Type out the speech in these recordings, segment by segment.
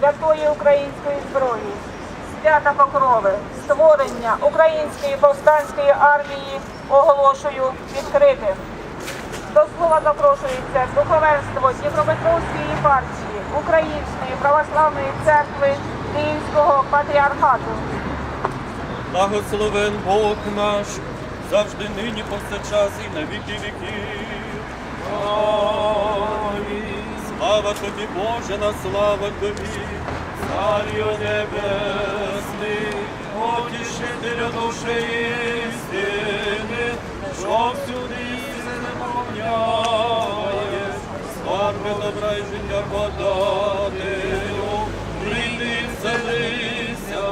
святої української зброї, свята Покрови, створення української повстанської армії оголошую відкритим. До слова запрошується духовенство Дніпропетровської єпархії Української православної церкви Київського патріархату. Благословен Бог наш, завжди нині повсякчас і на віки віків. Амінь. Слава тобі, Боже, на слава тобі, Царю небесний, утішителю душі істини, що всюди істини наповняєш, скарби добра і життя подателю, прийди вселися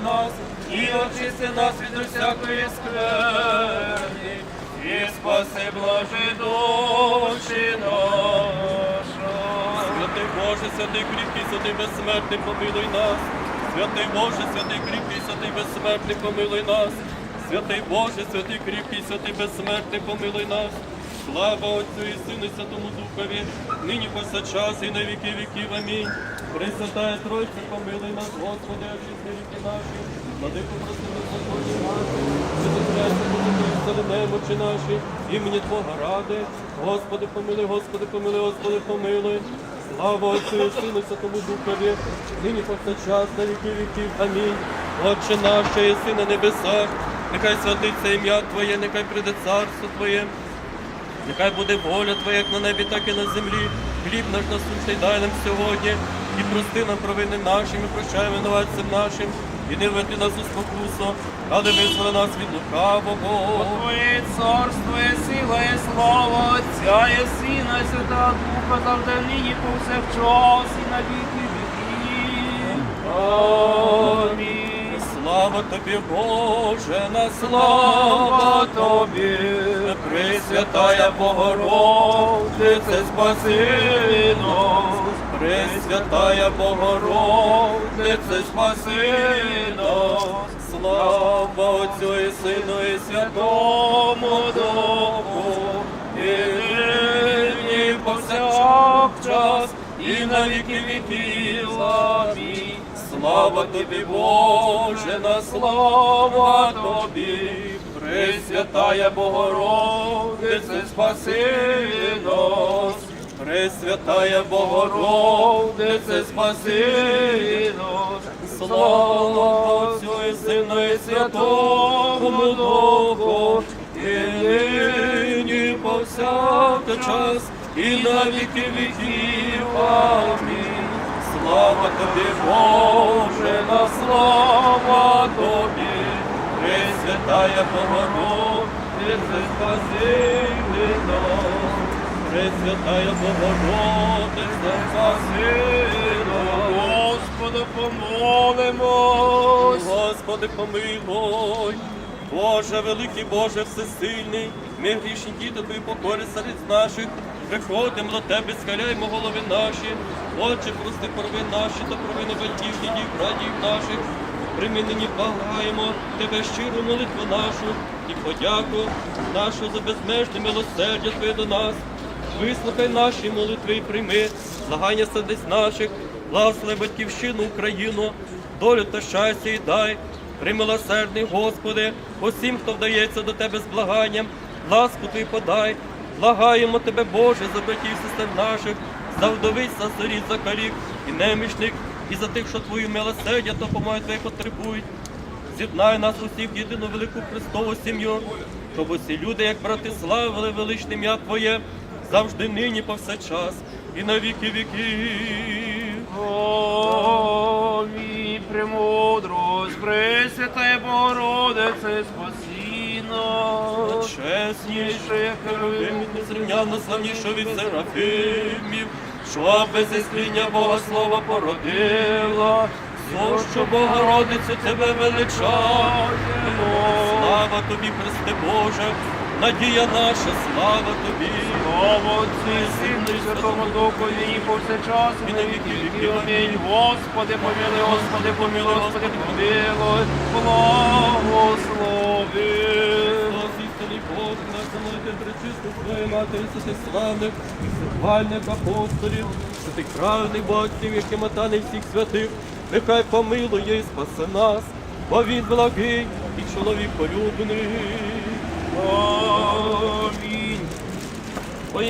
в нас, і очисти нас від усякої скверни, і спаси блажи душі наша. Боже, святий кріпкий, святий безсмертний, помилуй нас. Святий Боже, святий кріпкий, святий безсмертний, помилуй нас. Святий Боже, святий кріпкий, святий безсмертний, помилуй нас. Слава Отцю і Сину, і Святому Духові, нині повсякчас і на віки віків. Амінь. Пресвятая Тройця, помилуй нас, Господи, очисти ріки наші, владику просимо Господи наші, Святотряйся, Боже, немочі наші, імені Твого ради. Господи, помилуй, Господи, помилуй, Господи, помилуй. Слава Отцю і Сину, Святому Духові, нині повсякчас на віки віків. Амінь. Отче наш, що єси на небесах, нехай святиться ім'я Твоє, нехай прийде царство Твоє. Нехай буде воля Твоя, як на небі, так і на землі. Хліб наш насущний дай нам сьогодні, і прости нам провини наші, ми прощаємо винуватцям нашим, і не введи нас у спокусу, але визволи нас від лукавого. Твоє царство є сила і слава Отця і Сина, і Святого Духа, завжди нині повсякчас і на віки віків. Амінь. Слава тобі, Боже, на Слава Тобі, Пресвятая Богородице, спаси нас, Пресвятая Богородице, спаси нас, слава Отцю і Сину і Святому Духу, і нині повсякчас, і на віки віків. Амінь. Слава тобі, Боже, на слава тобі, Пресвятая Богородице, спаси нас, Пресвятая Богородице, спаси нас, слава Отцю і Сину і Святому Духу, і нині повсякчас, і на віки віків. Амінь. Слава тобі, Боже, на слава тобі, Пресвятая Богородице, спаси нас, Пресвятая Богородице, спаси нас. Господу помолимось. Господи, помилуй. Боже, великий Боже, всесильний, ми грішні діти Твої покори серед наших, приходимо до Тебе, схиляємо голови наші, Отче, прости провини наші та провини батьків, дідів, братів наших. Прими нині благаємо Тебе щиру молитву нашу і подяку нашу за безмежне милосердя Твоє до нас. Вислухай наші молитви і прийми, благання сердець наших, благослови батьківщину Україну, долю та щастя і дай. Примилосердний, Господи, усім, хто вдається до Тебе з благанням, ласку Твою подай, благаємо Тебе, Боже, за братів сестер наших, за вдовиць, за сиріт, за калік і немічних, і за тих, що Твою милосердя допомоги Твої потребують. З'єднай нас усіх в єдину велику Христову сім'ю, щоб усі люди, як брати, славили величне ім'я Твоє, завжди нині повсякчас і на віки віків. Помій, премудрость, Пресвятая Богородице, спаси нас. Чесніше херовим, незрівняно славнішого від серафимів, що без істріння Бога Слова породила, то, що Богородицю тебе величаємо. Слава тобі, Христе Боже, надія наша, слава тобі. Слава Отцю і Сину і Святому Духу, і повсякчас, і на віки віків. Амінь. Господи, помилуй, Господи, помилуй, Господи, помилуй, благослови. Бог, наш Твою Матері, славних, сихвальних апостолів, святих праведних батьків, які мотани всіх святих, нехай помилує і спасе нас, бо він благий і чоловік полюбний.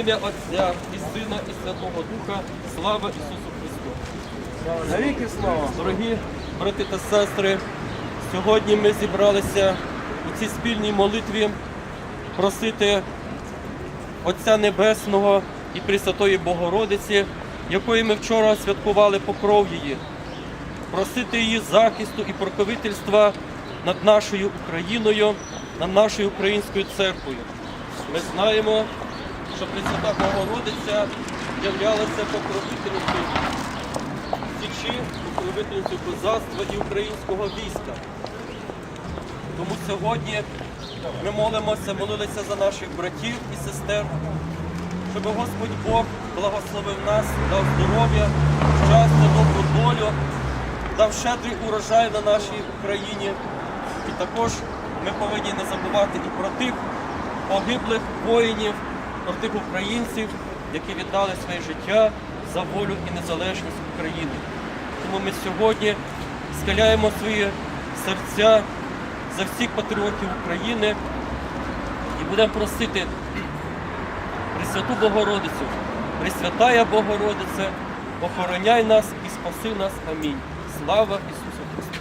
Ім'я Отця і Сина, і Святого Духа, слава Ісусу Христу. Навіки слава. Дорогі брати та сестри, сьогодні ми зібралися у цій спільній молитві просити Отця Небесного і Пресвятої Богородиці, якої ми вчора святкували покров її, просити її захисту і покровительства над нашою Україною, над нашою українською церквою. Ми знаємо, що Пресвята Богородиця являлася покровительницею Січі, покровительницею козацтва і українського війська. Тому сьогодні ми молимося, молилися за наших братів і сестер, щоб Господь Бог благословив нас, дав здоров'я, щастя, добру долю, дав щедрий урожай на нашій Україні. І також ми повинні не забувати і про тих погиблих воїнів, про тих українців, які віддали своє життя за волю і незалежність України. Тому ми сьогодні схиляємо свої серця за всіх патріотів України і будемо просити Пресвяту Богородицю, Пресвятая Богородице, охороняй нас і спаси нас. Амінь. Слава Ісусу Христу!